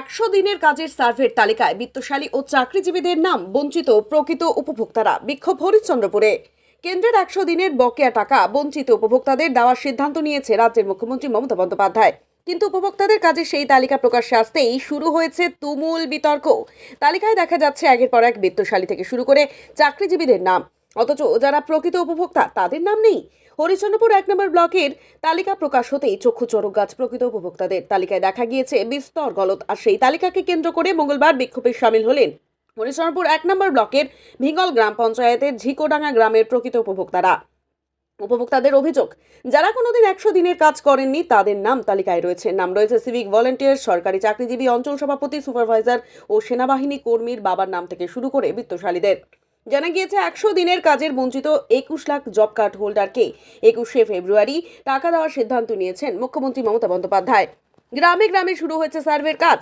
একশো দিনের কাজের সার্ভের তালিকায় বিত্তশালী ও চাকরিজীবীদের নাম বঞ্চিত প্রকৃত উপভোক্তারা। বিক্ষোভ হরিশ্চন্দ্রপুরে। কেন্দ্রের একশো দিনের বকেয়া টাকা বঞ্চিত উপভোক্তাদের দেওয়ার সিদ্ধান্ত নিয়েছে রাজ্যের মুখ্যমন্ত্রী মমতা বন্দ্যোপাধ্যায়। কিন্তু উপভোক্তাদের কাজে সেই তালিকা প্রকাশ্যে আসতেই শুরু হয়েছে তুমুল বিতর্ক। তালিকায় দেখা যাচ্ছে একের পর এক বিত্তশালী থেকে শুরু করে চাকরিজীবীদের নাম। অথচ যারা প্রকৃত উপভোক্তা, তাদের নাম নেই। হরিচন্দ্রপুর এক নম্বর ব্লকের তালিকা প্রকাশ হতেই চক্ষু চড়ক গাছ প্রকৃত উপভোক্তাদের তালিকায় দেখা গিয়েছে বিস্তর গলত আর সেই তালিকাকে কেন্দ্র করে মঙ্গলবার বিক্ষোভে সামিল হলেন হরিচন্দ্রপুর এক নম্বর ব্লকের ভিঙ্গল গ্রাম পঞ্চায়েতের ঝিকোডাঙ্গা গ্রামের প্রকৃত উপভোক্তারা। উপভোক্তাদের অভিযোগ, যারা কোনোদিন একশো দিনের কাজ করেননি, তাদের নাম তালিকায় রয়েছে। নাম রয়েছে সিভিক ভলেন্টিয়ার, সরকারি চাকরিজীবী, অঞ্চল সভাপতি, সুপারভাইজার ও সেনাবাহিনী কর্মীর বাবার নাম থেকে শুরু করে বিত্তশালীদের। জানা গিয়েছে, একশো দিনের কাজের বঞ্চিত একুশ লাখ জব কার্ড হোল্ডারকে একুশে ফেব্রুয়ারি টাকা দেওয়ার সিদ্ধান্ত নিয়েছেন মুখ্যমন্ত্রী মমতা বন্দ্যোপাধ্যায়। গ্রামে গ্রামে শুরু হয়েছে সার্ভের কাজ।